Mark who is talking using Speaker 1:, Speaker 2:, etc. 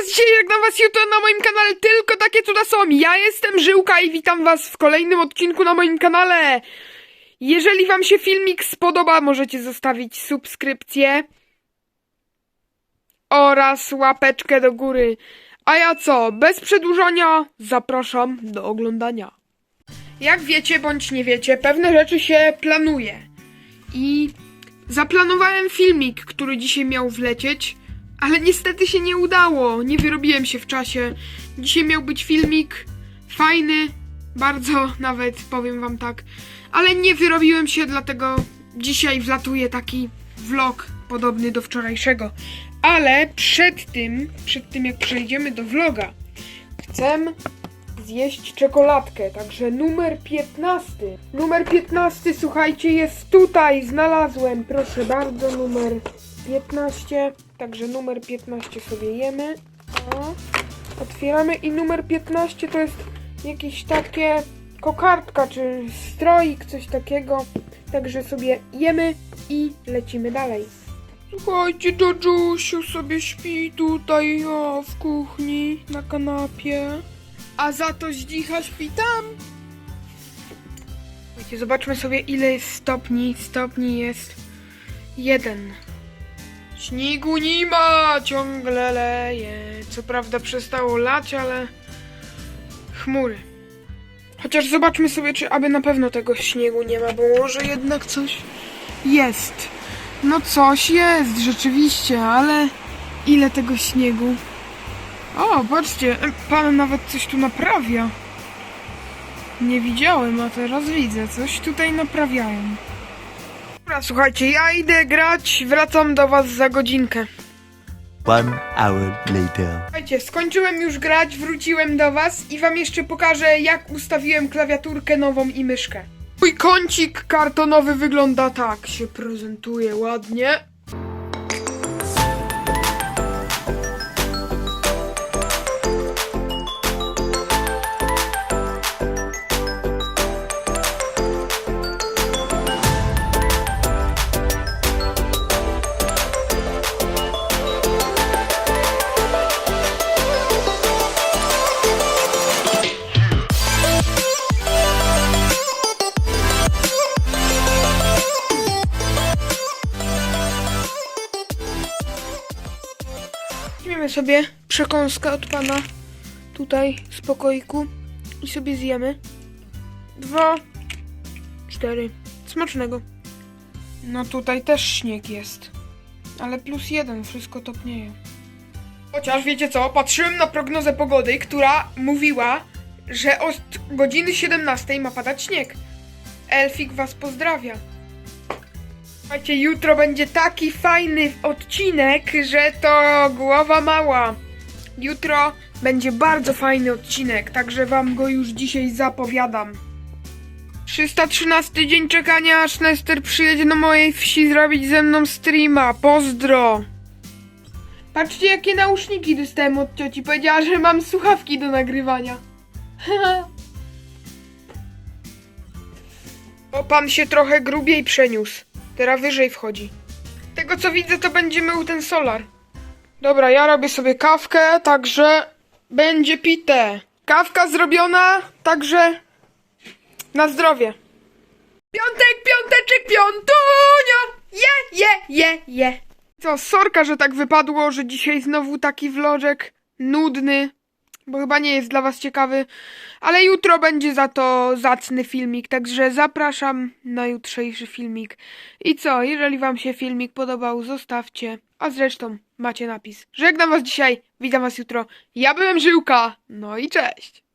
Speaker 1: was dzisiaj, żegnam was jutro na moim kanale, tylko takie cuda są. Ja jestem Żyłka i witam was w kolejnym odcinku na moim kanale. Jeżeli wam się filmik spodoba, możecie zostawić subskrypcję oraz łapeczkę do góry. A ja co, bez przedłużania, zapraszam do oglądania. Jak wiecie bądź nie wiecie, pewne rzeczy się planuje. I zaplanowałem filmik, który dzisiaj miał wlecieć, ale niestety się nie udało. Nie wyrobiłem się w czasie. Dzisiaj miał być filmik fajny, bardzo nawet powiem wam tak, ale nie wyrobiłem się, dlatego dzisiaj wlatuje taki vlog podobny do wczorajszego. Ale przed tym, przed tym jak przejdziemy do vloga, chcę zjeść czekoladkę, także numer 15. Numer 15, słuchajcie, jest tutaj, znalazłem, proszę bardzo, numer 15. Także numer 15 sobie jemy. O, otwieramy i numer 15 to jest jakieś takie kokardka czy stroik, coś takiego. Także sobie jemy i lecimy dalej. Słuchajcie, Jojusiu sobie śpi tutaj o, w kuchni na kanapie. A za to zdzicha śpi tam. Słuchajcie, zobaczmy sobie ile jest stopni. Stopni jest jeden. Śniegu nie ma, ciągle leje. Co prawda przestało lać, ale chmury. Chociaż zobaczmy sobie, czy aby na pewno tego śniegu nie ma, bo może jednak coś jest. No coś jest, rzeczywiście, ale ile tego śniegu? O, patrzcie, pan nawet coś tu naprawia. Nie widziałem, a teraz widzę, coś tutaj naprawiają. Dobra, słuchajcie, ja idę grać, wracam do was za godzinkę.
Speaker 2: One hour later.
Speaker 1: Słuchajcie, skończyłem już grać, wróciłem do was i wam jeszcze pokażę, jak ustawiłem klawiaturkę nową i myszkę. Mój kącik kartonowy wygląda tak, się prezentuje ładnie. Weźmiemy sobie przekąskę od pana tutaj z pokoiku i sobie zjemy. Dwa, cztery. Smacznego. No tutaj też śnieg jest. Ale plus jeden, wszystko topnieje. Chociaż wiecie co, patrzyłem na prognozę pogody, która mówiła, że od godziny 17 ma padać śnieg. Elfik was pozdrawia. Słuchajcie, jutro będzie taki fajny odcinek, że to głowa mała. Jutro będzie bardzo fajny odcinek, także wam go już dzisiaj zapowiadam. 313 dzień czekania, aż Nester przyjedzie na mojej wsi zrobić ze mną streama. Pozdro! Patrzcie, jakie nauszniki dostałem od cioci. Powiedziała, że mam słuchawki do nagrywania. o, pan się trochę grubiej przeniósł. Teraz wyżej wchodzi. Tego co widzę, to będzie mył ten solar. Dobra, ja robię sobie kawkę, także będzie pite. Kawka zrobiona, także na zdrowie. Piątek, piąteczek, piątunia! Je, je, je, je. Co, sorka, że tak wypadło, że dzisiaj znowu taki vlożek nudny, bo chyba nie jest dla was ciekawy, ale jutro będzie za to zacny filmik, także zapraszam na jutrzejszy filmik. I co, jeżeli wam się filmik podobał, zostawcie, a zresztą macie napis. Żegnam was dzisiaj, witam was jutro, ja byłem Żyłka, no i cześć!